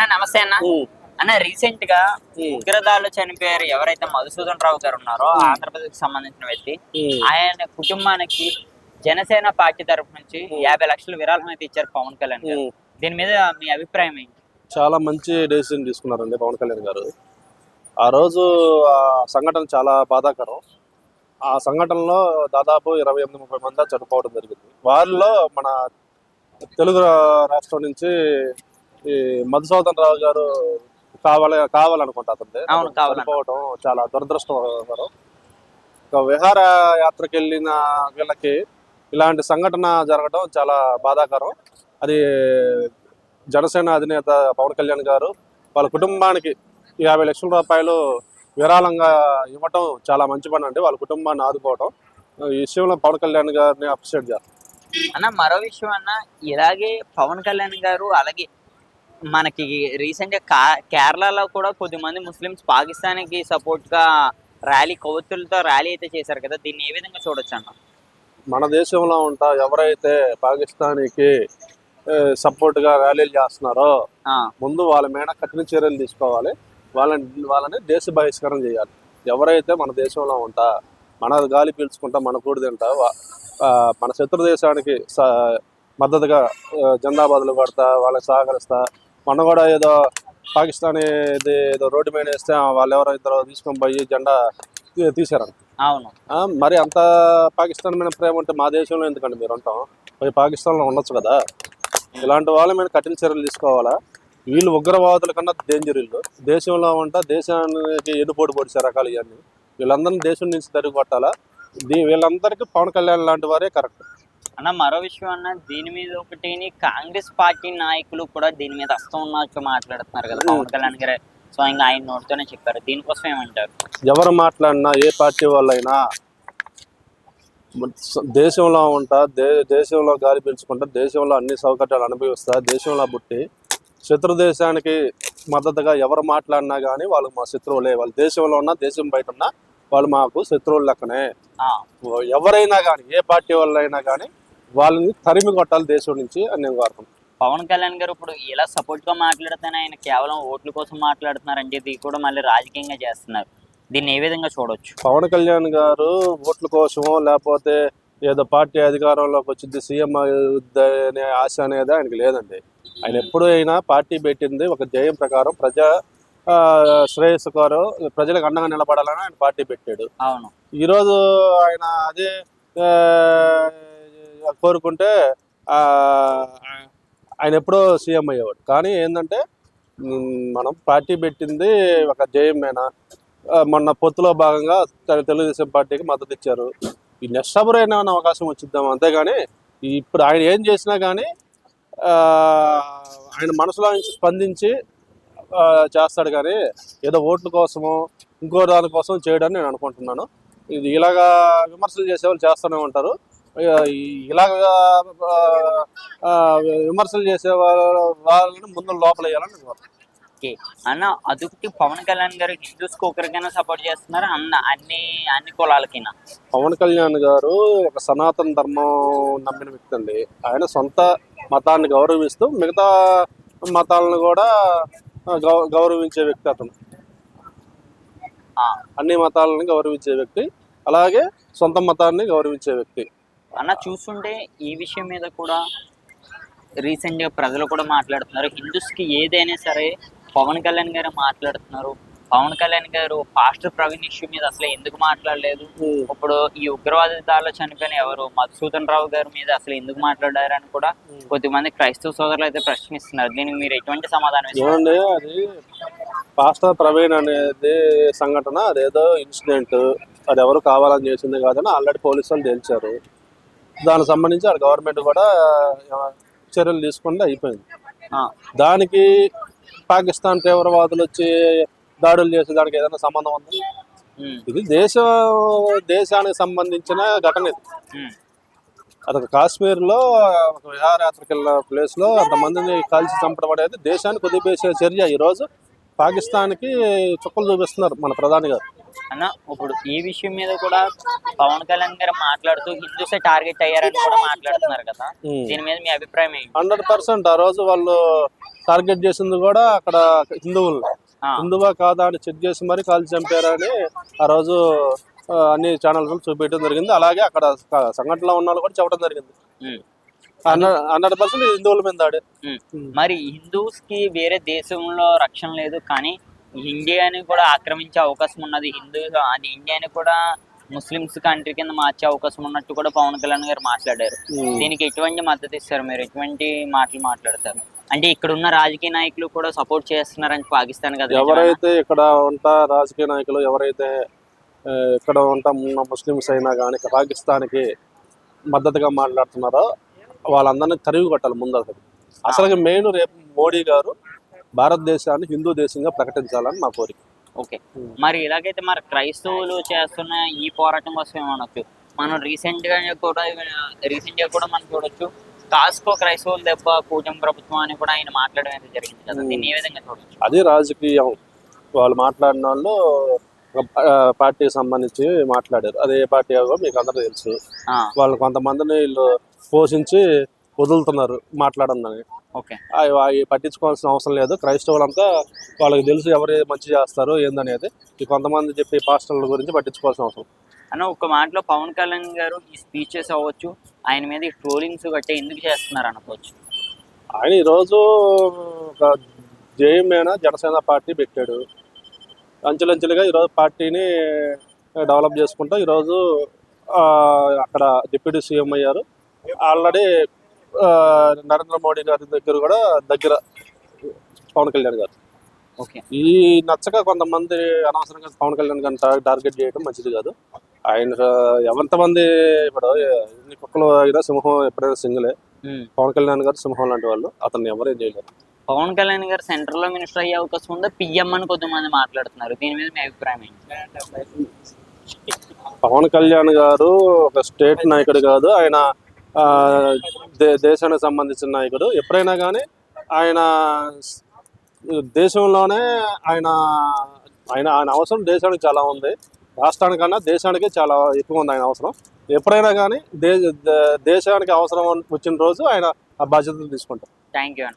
అన్న నమస్తే అన్న. అన్న రీసెంట్గా ఉగ్రదాడిలో చనిపోయారు ఎవరైతే మధుసూదన్ రావు గారు ఉన్నారో ఆంధ్రప్రదేశ్కి సంబంధించిన వ్యక్తి ఆయన కుటుంబానికి జనసేన పార్టీ తరఫు నుంచి యాభై లక్షల విరాళం అయితే ఇచ్చారు పవన్ కళ్యాణ్ గారు. దీని మీద మీ అభిప్రాయం ఏంటి? చాలా మంచి డెసిషన్ తీసుకున్నారండి పవన్ కళ్యాణ్ గారు. ఆ రోజు ఆ సంఘటన చాలా బాధాకరం. ఆ సంఘటనలో దాదాపు ఇరవై ఎనిమిది ముప్పై మంది చనిపోవడం జరిగింది. వారిలో మన తెలుగు రాష్ట్రం నుంచి ఈ మధుసూదన్ రావు గారు కావాలి కావాలనుకుంటా అతను అవును. చనిపోవడం చాలా దురదృష్టకరం ఒక విహార యాత్రకు వెళ్ళిన వీళ్ళకి ఇలాంటి సంఘటన జరగడం చాలా బాధాకరం. అది జనసేన అధినేత పవన్ కళ్యాణ్ గారు వాళ్ళ కుటుంబానికి యాభై లక్షల రూపాయలు విరాళంగా ఇవ్వటం చాలా మంచి పని అండి. వాళ్ళ కుటుంబాన్ని ఆదుకోవటం. ఈ విషయంలో పవన్ కళ్యాణ్ గారిని అప్రిషియేట్ చేస్తాం. అన్న మరో విషయం అన్న ఇలాగే పవన్ కళ్యాణ్ గారు అలాగే మనకి రీసెంట్గా కా- కేరళలో కూడా కొద్దిమంది ముస్లిమ్స్ పాకిస్తాన్కి సపోర్ట్గా ర్యాలీ కొవ్వొత్తులతో ర్యాలీ అయితే చేశారు కదా? దీన్ని ఏ విధంగా చూడొచ్చు అన్న మన దేశంలో ఉంటా ఎవరైతే పాకిస్తాన్కి సపోర్ట్గా ర్యాలీలు చేస్తున్నారో ముందు వాళ్ళ మీద కఠిన చర్యలు తీసుకోవాలి. వాళ్ళని వాళ్ళని దేశ బహిష్కరణ చేయాలి. ఎవరైతే మన దేశంలో ఉంటా మన గాలి పీల్చుకుంటా మన కూడి తింటా మన శత్రు దేశానికి మద్దతుగా జెండా బదులు కొడతా వాళ్ళకి సహకరిస్తా మొన్న కూడా ఏదో పాకిస్తానీ ఇది ఏదో రోడ్డు మీద వేస్తే వాళ్ళు ఎవరో ఇద్దరు తీసుకొని పోయి జెండా తీ- తీశారంట. అవును. మరి అంత పాకిస్తాన్ మీద ప్రేమ ఉంటే మా దేశంలో ఎందుకండి మీరు ఉంటాం పోయి పాకిస్తాన్లో ఉండొచ్చు కదా? ఇలాంటి వాళ్ళ మీద కఠిన చర్యలు తీసుకోవాలా? వీళ్ళు ఉగ్రవాదుల కన్నా డేంజర్ వీళ్ళు. దేశంలో ఉంటా దేశానికి ఎన్నుపోటు పొడిచే రకాలు ఇవన్నీ వీళ్ళందరినీ దేశం నుంచి తరిగి కొట్టాలా దీ వీళ్ళందరికీ పవన్ కళ్యాణ్ లాంటి వారే కరెక్ట్. అన్న మరో విషయం అన్న దీని మీద ఒకటి కాంగ్రెస్ పార్టీ నాయకులు కూడా దీని మీద అస్తం ఉన్నట్టు మాట్లాడుతున్నారు కదా పవన్ కళ్యాణ్ గారు. స్వయంగా ఆయన నోటితోనే చెప్పారు. దీనికోసం ఏమంటారు? ఎవరు మాట్లాడినా ఏ పార్టీ వాళ్ళైనా దేశంలో ఉంటా దే దేశంలో గాలి పీల్చుకుంటా దేశంలో అన్ని సౌకర్యాలు అనుభవిస్తా దేశంలో పుట్టి శత్రు దేశానికి మద్దతుగా ఎవరు మాట్లాడినా కానీ వాళ్ళు మా శత్రువులే. వాళ్ళు దేశంలో ఉన్నా దేశం బయట ఉన్నా వాళ్ళు మాకు శత్రువులు లెక్కనే. ఎవరైనా కానీ ఏ పార్టీ వాళ్ళైనా కానీ వాళ్ళని తరిమి కొట్టాలి దేశం నుంచి అని నేను కోరుకుంటున్నాను. పవన్ కళ్యాణ్ గారు ఇప్పుడు ఇలా సపోర్ట్గా మాట్లాడితేనే ఆయన కేవలం ఓట్ల కోసం మాట్లాడుతున్నారు అంటే ఇది కూడా మళ్ళీ రాజకీయంగా చేస్తున్నారు. దీన్ని ఏ విధంగా చూడొచ్చు? పవన్ కళ్యాణ్ గారు ఓట్ల కోసమో లేకపోతే ఏదో పార్టీ అధికారంలోకి వచ్చింది సీఎం అనే ఆశ అనేది ఆయనకి లేదండి. ఆయన ఎప్పుడు అయినా పార్టీ పెట్టింది ఒక ధ్యేయం ప్రకారం ప్రజా శ్రేయస్సు కోరు ప్రజలకు అండగా నిలబడాలని ఆయన పార్టీ పెట్టాడు. అవును. ఈరోజు ఆయన అదే కోరుకుంటే ఆయన ఎప్పుడో సీఎం అయ్యేవాడు. కానీ ఏంటంటే మనం పార్టీ పెట్టింది ఒక జయమేనా? మొన్న పొత్తులో భాగంగా తెలుగుదేశం పార్టీకి మద్దతు ఇచ్చారు. ఈ నెక్స్ట్ సబర్ అయినా అవకాశం వచ్చిద్దాం. అంతేగాని ఇప్పుడు ఆయన ఏం చేసినా కానీ ఆయన మనసులో నుంచి స్పందించి చేస్తాడు కానీ ఏదో ఓట్ల కోసమో ఇంకో దానికోసం చేయడని నేను అనుకుంటున్నాను. ఇది ఇలాగా విమర్శలు చేసేవాళ్ళు చేస్తూనే ఉంటారు. ఇలాగా విమర్శలు చేసే వాళ్ళ వాళ్ళని ముందు లోపల వేయాలని. ఓకే. అన్న అదొకటి పవన్ కళ్యాణ్ గారు హిందూస్కి ఒకరికైనా సపోర్ట్ చేస్తున్నారు? అన్న అన్ని అన్ని కులాలకైనా. పవన్ కళ్యాణ్ గారు ఒక సనాతన ధర్మం నమ్మిన వ్యక్తి అండి. ఆయన సొంత మతాన్ని గౌరవిస్తూ మిగతా మతాలను కూడా గౌరవించే వ్యక్తి అతను. అన్ని మతాలను గౌరవించే వ్యక్తి. అలాగే సొంత మతాన్ని గౌరవించే వ్యక్తి. అన్న చూస్తుంటే ఈ విషయం మీద కూడా రీసెంట్గా ప్రజలు కూడా మాట్లాడుతున్నారు. హిందూస్కి ఏదైనా సరే పవన్ కళ్యాణ్ గారు మాట్లాడుతున్నారు. పవన్ కళ్యాణ్ గారు పాస్టర్ ప్రవీణ్ ఇష్యూ మీద అసలు ఎందుకు మాట్లాడలేదు? ఇప్పుడు ఈ ఉగ్రవాద దాడిలో చనిపోయిన ఎవరు? మధుసూదన్ రావు గారి మీద అసలు ఎందుకు మాట్లాడారు అని కూడా కొద్దిమంది క్రైస్తవ సోదరులు అయితే ప్రశ్నిస్తున్నారు. దీనికి మీరు ఎటువంటి సమాధానం ఏమండి అది పాస్టర్ ప్రవీణ్ అనేది సంఘటన అదేదో ఇన్సిడెంట్ అది ఎవరు కావాలని చేసింది కాదని ఆల్రెడీ పోలీసు వాళ్ళు తేల్చారు. దానికి సంబంధించి ఆ గవర్నమెంట్ కూడా చర్యలు తీసుకుంటే అయిపోయింది. దానికి పాకిస్తాన్ తీవ్రవాదులు వచ్చి దాడులు చేసే దానికి ఏదైనా సంబంధం ఉంది? ఇది దేశం దేశానికి సంబంధించిన ఘటన ఇది. అదొక కాశ్మీర్లో ఒక విహారయాత్రకు వెళ్ళిన ప్లేస్లో అంతమందిని కాల్చి చంపడం అనేది దేశాన్ని కుదిపేసే చర్య. ఈరోజు పాకిస్తాన్కి చుక్కలు చూపిస్తున్నారు మన ప్రధాని గారు. అన్న ఇప్పుడు ఈ విషయం మీద కూడా పవన్ కళ్యాణ్ గారు మాట్లాడుతూ హిందూసే టార్గెట్ అయ్యారని కూడా మాట్లాడుతున్నారు కదా. దీని మీద మీ అభిప్రాయం ఏంటి? హండ్రెడ్ పర్సెంట్ ఆ రోజు వాళ్ళు టార్గెట్ చేసింది కూడా అక్కడ హిందువుల్ని ఆ, హిందువా కాదా అని చెక్ చేసి మరి కాల్చి చంపారని ఆ రోజు అన్ని ఛానల్స్ చూపించడం జరిగింది. అలాగే అక్కడ సంఘటనలో ఉన్న వాళ్ళు కూడా చెప్పడం జరిగింది. హండ్రెడ్ పర్సెంట్ హిందువుల మీద. మరి హిందూస్కి వేరే దేశంలో రక్షణ లేదు కానీ ఇండియాని కూడా ఆక్రమించే అవకాశం ఉన్నది. హిందూ అది ఇండియాని కూడా ముస్లిమ్స్ కంట్రీ కింద మార్చే అవకాశం ఉన్నట్టు కూడా పవన్ కళ్యాణ్ గారు మాట్లాడారు. దీనికి ఎటువంటి మద్దతు ఇస్తారు మీరు? ఎటువంటి మాటలు మాట్లాడతారు? అంటే ఇక్కడ ఉన్న రాజకీయ నాయకులు కూడా సపోర్ట్ చేస్తున్నారని పాకిస్తాన్ కదా? ఎవరైతే ఇక్కడ ఉంటా రాజకీయ నాయకులు ఎవరైతే ఇక్కడ ఉంటా ఉన్న ముస్లిమ్స్ అయినా కానీ పాకిస్తాన్కి మద్దతుగా మాట్లాడుతున్నారో వాళ్ళందరినీ తరిగి కొట్టాలి ముందు అసలు అసలు మెయిన్ రేపు మోడీ గారు భారతదేశాన్ని హిందూ దేశంగా ప్రకటించాలని నా కోరిక. ఓకే. మరి ఇలాగైతే మరి క్రైస్తవులు చేస్తున్న ఈ పోరాటం కోసం ఏమనొచ్చు? మనం రీసెంట్గా కూడా రీసెంట్గా కూడా మనం చూడొచ్చు. కాస్కో క్రైస్తవుల దెబ్బ కూటమి ప్రభుత్వం అని కూడా ఆయన మాట్లాడడం అయితే జరిగింది కదా? దీన్ని ఏ విధంగా చూడొచ్చు? అది రాజకీయం. వాళ్ళు మాట్లాడిన వాళ్ళు పార్టీకి సంబంధించి మాట్లాడారు. అది ఏ పార్టీ మీకు అందరూ తెలుసు. వాళ్ళు కొంతమందిని వీళ్ళు పోషించి వదులుతున్నారు మాట్లాడందని. అవి అవి పట్టించుకోవాల్సిన అవసరం లేదు. క్రైస్తవులంతా వాళ్ళకి తెలుసు ఎవరు మంచి చేస్తారు ఏందనేది. ఈ కొంతమంది చెప్పి పాస్టర్ల గురించి పట్టించుకోవాల్సిన అవసరం. అన్న ఒక మాటలో పవన్ కళ్యాణ్ గారు ఈ స్పీచెస్ అవ్వచ్చు ఆయన మీద ఈ ట్రోలింగ్స్ గట్టే ఎందుకు చేస్తున్నారు అనుకోవచ్చు ఆయన ఈరోజు ఒక జేఎంఏన జనసేన పార్టీ పెట్టాడు. అంచెలంచెలుగా ఈరోజు పార్టీని డెవలప్ చేసుకుంటూ ఈరోజు అక్కడ డిప్యూటీ సీఎం అయ్యారు. ఆల్రెడీ నరేంద్ర మోడీ గారి దగ్గర కూడా దగ్గర పవన్ కళ్యాణ్ గారు. ఓకే. ఈ నచ్చక కొంతమంది అనవసరంగా పవన్ కళ్యాణ్ గారిని టార్- టార్గెట్ చేయడం మంచిది కాదు. ఆయన ఎంతమంది ఇప్పుడు ఎన్ని కుక్కలు అయినా సింహం ఎప్పుడైనా సింగిలే. పవన్ కళ్యాణ్ గారు సింహం లాంటి వాళ్ళు. అతన్ని ఎవరేం చేయలేరు. పవన్ కళ్యాణ్ గారు సెంటర్లో మినిస్టర్ అయ్యే అవకాశం ఉందా? పిఎం అని కొద్దిమంది మాట్లాడుతున్నారు. దీని మీద మీ అభిప్రాయం ఏంటి? పవన్ కళ్యాణ్ గారు ఒక స్టేట్ నాయకుడు కాదు. ఆయన దే- దేశానికి సంబంధించిన నాయకుడు. ఎప్పుడైనా కానీ ఆయన దేశంలోనే ఆయన ఆయన ఆయన అవసరం దేశానికి చాలా ఉంది. రాష్ట్రానికన్నా దేశానికి చాలా ఎక్కువ ఉంది ఆయన అవసరం. ఎప్పుడైనా కానీ దేశానికి అవసరం వచ్చిన రోజు ఆయన ఆ బాధ్యతలు తీసుకుంటారు థ్యాంక్ యూ